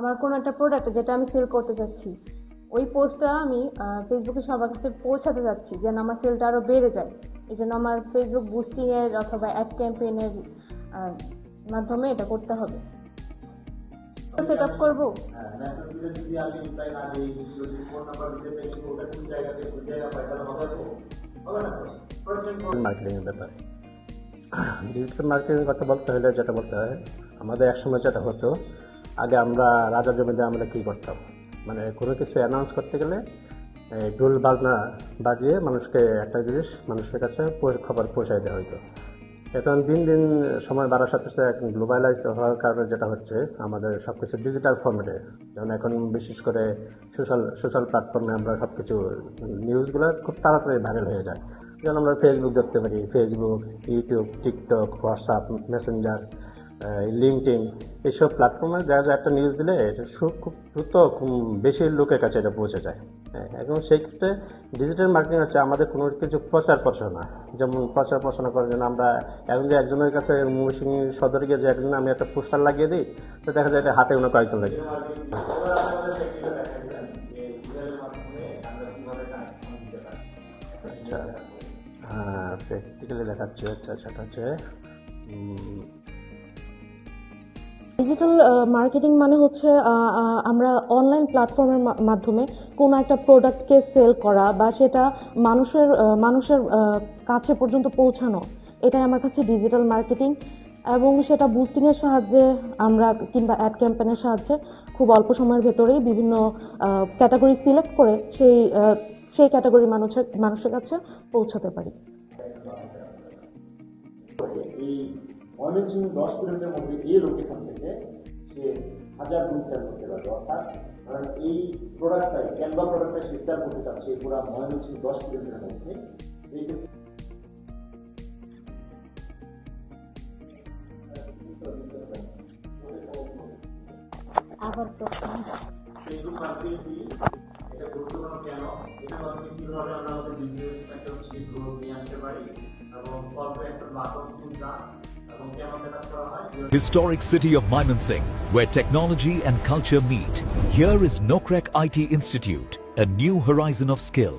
আমার কোনো একটা প্রোডাক্ট যেটা আমি সেল করতে চাচ্ছি, ওই পোস্টটা আমি ফেসবুকে সবার কাছে পৌঁছাতে যাচ্ছি যেন আমার সেলটা আরও বেড়ে যায়। এই জন্য আমার ফেসবুক বুস্টিংয়ের অথবা অ্যাড ক্যাম্পেইনের মাধ্যমে এটা করতে হবে। সেট আপ করব। ন্যাশনাল মিডিয়া যদি আমি তাই না দিই যদি ফোন নাম্বার দিতে পারি ওটা কোন জায়গাতে কোন জায়গা পাই তাহলে হবে তো হবে না তো মার্কেটিং এর ব্যাপারে ডিজিটাল মার্কেটিং কথা বলতে হলে যেটা বলতে হয়, আমাদের একসময় যেটা হতো আগে আমরা রাজা জমিতে আমরা কী করতাম? মানে কোনো কিছু অ্যানাউন্স করতে গেলে ঢোল বাজনা বাজিয়ে মানুষকে একটা জিনিস মানুষের কাছে খবর পৌঁছায় দেওয়া হতো এখন দিন দিন সময় বাড়ার সাথে সাথে এখন গ্লোবালাইজ হওয়ার কারণে যেটা হচ্ছে, আমাদের সব কিছু ডিজিটাল ফর্মেটে যেমন এখন বিশেষ করে সোশ্যাল সোশ্যাল প্ল্যাটফর্মে আমরা সব কিছু নিউজগুলো খুব তাড়াতাড়ি ভাইরাল হয়ে যায়। যেমন আমরা ফেসবুক দেখতে পারি Facebook YouTube TikTok WhatsApp Messenger LinkedIn এইসব প্ল্যাটফর্মে দেখা যায় একটা নিউজ দিলে এটা খুব দ্রুত বেশি লোকের কাছে এটা পৌঁছে যায়। হ্যাঁ, এখন সেই ক্ষেত্রে ডিজিটাল মার্কেটিং হচ্ছে আমাদের কোনো কিছু প্রচার প্রচারণা যেমন প্রচার প্রচারণা করার জন্য আমরা এখন যে একজনের কাছে মৌসুমী সদরে গিয়ে যে একজন আমি একটা পোস্টার লাগিয়ে দিই তো দেখা যায় এটা হাতে কোনো কয়েকজন লাগে। আচ্ছা হ্যাঁ প্র্যাকটিক্যালি দেখাচ্ছে আচ্ছা সেটা হচ্ছে ডিজিটাল মার্কেটিং মানে হচ্ছে আমরা অনলাইন প্ল্যাটফর্মের মাধ্যমে কোনো একটা প্রোডাক্টকে সেল করা বা সেটা মানুষের মানুষের কাছে পর্যন্ত পৌঁছানো, এটাই আমার কাছে ডিজিটাল মার্কেটিং এবং সেটা বুস্টিংয়ের সাহায্যে আমরা কিংবা অ্যাড ক্যাম্পেনের সাহায্যে খুব অল্প সময়ের ভেতরেই বিভিন্ন ক্যাটাগরি সিলেক্ট করে সেই সেই ক্যাটাগরি মানুষের মানুষের কাছে পৌঁছাতে পারি। ময়মনসিংহ দশ কিলোমিটার মধ্যে এই লোকেশন থেকে সে হাজার গুণ সেল করতে পারবে অর্থাৎ কারণ এই প্রোডাক্টটাই ক্যানভা প্রোডাক্টটা সে সেল করতে চাচ্ছে পুরো ময়মনসিংহ দশ কিলোমিটার মধ্যে। এই ক্ষেত্রে আবার প্রশ্ন। ফেসবুক মার্কেটিং এটা গুরুত্বপূর্ণ কেন? এটার মাধ্যমে কীভাবে আমরা আমাদের বিজনেস একটা গ্রোথ নিয়ে আসতে পারি এবং কত একটা দাম Historic city of Mymensingh, where technology and culture meet. Here is Nokrek IT Institute, a new horizon of skill.